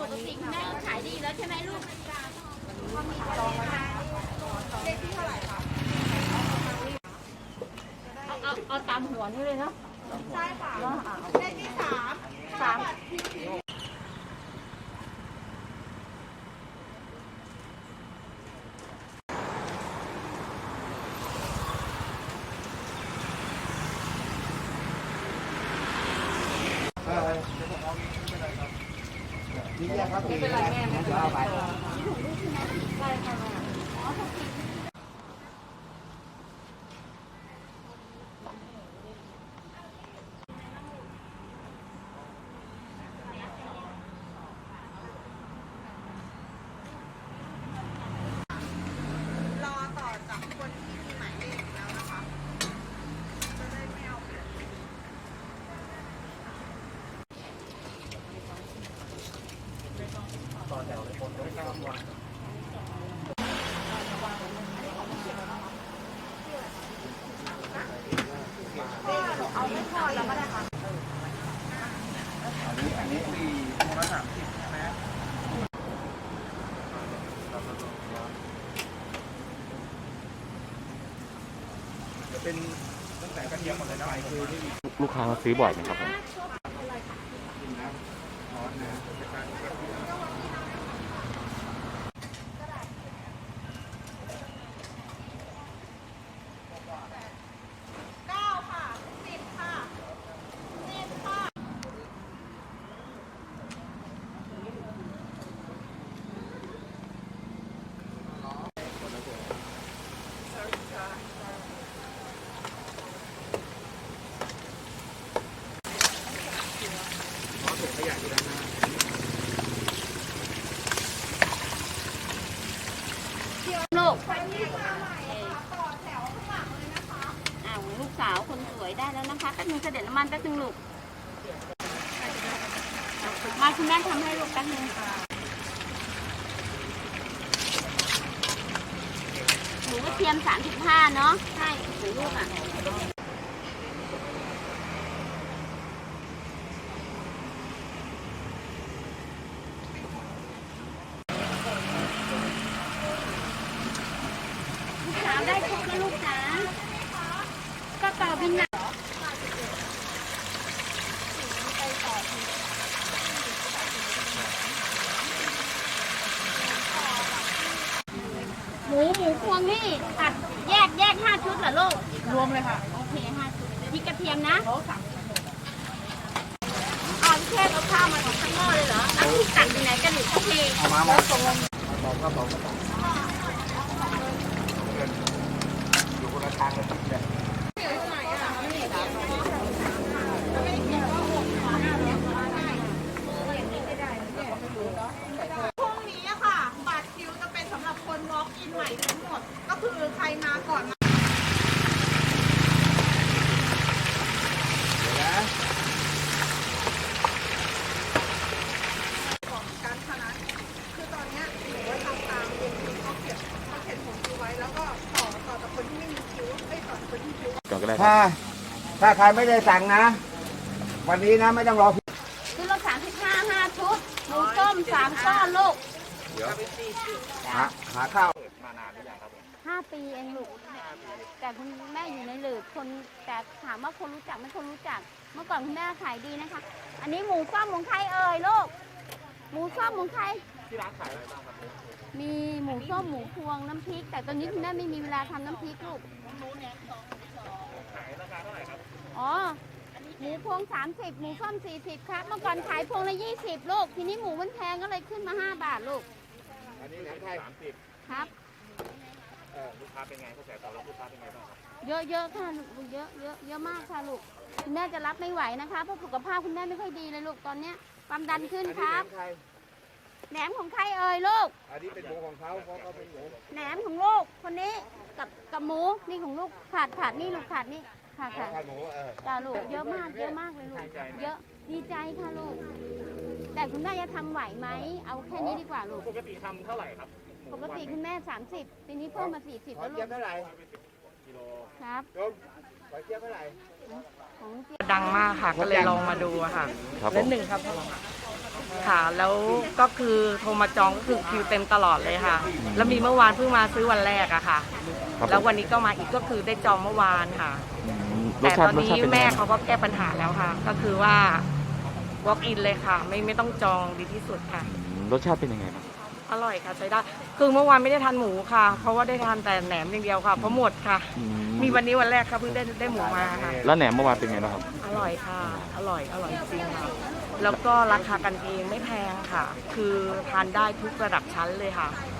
ปกติคุณแม่ก็ขายดีแล้วใช่ไหมลูกเอาเอาเอาตามหัวนี่เลยเนาะใช่ค่ะเนาะอะเลขที่สามสาม ครับไม่เป็นไรแม่ไม่เป็นไรอต่อจากคนที่มีหมายเลขแล้วนะคะ จะได้ไม่เอาเปรียบ อันนี้อันนี้มีมูลค่าสามสิบใช่ไหมจะเป็นตั้งแต่กระเทียมหมดเลยนะไปคือที่ลูกค้ามาซื้อบ่อยไหมครับผมกินน้ำร้อนนะ เก้าค่ะสิบค่ะสิบค่ะ ขยะอยู่ด้านหน้า ลูกคนที่มาใหม่ต่อแถวข้างเลยนะคะอ่าวลูกสาวคนสวยได้แล้วนะคะแป๊บนึงเสด็จน้ำมันแป๊บนึงลูก มาคุณแม่ทำให้ลูกแป๊บนึงหมูกระเทียม35เนาะ ใช่หมูลูกอะ ลูกสาวได้ครบแล้วลูกจ๋าก็ต่อบินหนัก หมู หมูพวงนี่ตัดแยกแยกห้าชุดเหรอลูก รวมเลยค่ะ โอเคห้าชุดพริกกระเทียมนะอ๋อพี่เทพเอาข้าวมาจากข้างนอกเลยเหรอแล้วพี่ตัดอยู่ไหนกันหรือโอเคเอามามาบอกครับบอกครับอยู่คนละทางเลยเนี่ย พรุ่งนี้อะค่ะ บัตรคิวจะเป็นสำหรับคน walk in ใหม่ทั้งหมด ก็คือใครมาก่อนมา เดี๋ยวนะ ของการพนันคือตอนเนี้ยหนูว่าทำตามเองเขาเขียนเขาเขียนผมคิวไว้ แล้วก็ต่อต่อจากคนที่ไม่มีคิวไม่ต่อจากคนที่คิว ก่อนก็ได้ครับ ถ้า ถ้าใครไม่ได้สั่งนะ วันนี้นะไม่ต้องรอชุดละสามสิบห้าห้าชุดหมูต้มสามก้อนลูกเดี๋ยวหาหาข้าวห้าปีเองลูก แต่คุณแม่อยู่ในหลืบคนแต่ถามว่าคนรู้จักไหม่คนรู้จัก เมื่อก่อนคุณแม่ขายดีนะคะ อันนี้หมูส้มของใครเอ่ยลูก หมูส้มของใครที่ร้านขายอะไรบ้างครับมีหมูส้มหมูพวงน้ำพริก แต่ตอนนี้คุณแม่ไม่มีเวลาทำน้ำพริกลูก อ๋อหมูพวง 30 หมูส้ม40 ครับ เมื่อก่อนขายพวงละ 20 ลูก ทีนี้หมูมันแพงก็เลยขึ้นมา 5 บาทลูก อันนี้แหนมไทยครับลูกค้าเป็นไงกระแสตอบรับลูกค้าเป็นไงบ้างครับเยอะเยอะค่ะลูกเยอะเยอะเยอะมากค่ะลูก คุณแม่จะรับไม่ไหวนะคะ เพราะสุขภาพคุณแม่ไม่ค่อยดีเลยลูกตอนเนี้ยความดันขึ้นอันคนี้รับแหนมไทย แหนมของใครเอ่ยลูก อันนี้เป็นหมูของเขาเพราะเขาเป็นหมูแหนมของลูกคนนี้กับกับหมูนี่ของลูกขาดขาดนี่ลูกขาดนี่ขาดขาดข้าวหมูเออจ้าลูกเยอะมากเยอะมากเลยลูกเยอะดีใจค่ะลูก แต่คุณแม่จะทำไหวไหมเอาแค่นี้ดีกว่าลูก ปกติทำเท่าไหร่ครับปกติคุณแม่ 30ปีนี้เพิ่มมา 40 ขอแล้วลูเทียกมเท่าไหร่กิโลครับ โยมขอเทียมเท่าไหร่ ของเจี๊ยบดังมากค่ะ ก็เลยลองมาดูอะค่ะ ครับผเล่นมหนึ่งครับ ค่ะ แล้วก็คือโทรมาจองก็คือคิวเต็มตลอดเลยค่ะ แล้วมีเมื่อวานเพิ่งมาซื้อวันแรกอะค่ะ ครับ แล้ววันนี้ก็มาอีกก็คือได้จองเมื่อวานค่ะอืมรแต่สตชาอตินรสนี้ชาติเป็นยังแม่ไงบ้างเขาก็แก้ปัญหาแล้วค่ะ ก็คือว่า walk in เลยค่ะ ไม่ไม่ต้องจองดีที่สุดค่ะอืมรสชาติเป็นยังไงบ้าง อร่อยค่ะใช้ได้ คือเมื่อวานไม่ได้ทานหมูค่ะ เพราะว่าได้ทานแต่แหนมอย่างเดียวค่ะ เพราะหมดค่ะ อืมีวันนี้วันแรกค่ะเพิ่งได้ได้หมูมาค่ะ แล้วแหนมเมื่อวานเป็นไงบ้างครับ อร่อยค่ะ อร่อยอร่อยจริงค่ะ แล้วก็ราคากันเองไม่แพงค่ะ คือทานได้ทุกระดับชั้นเลยค่ะอ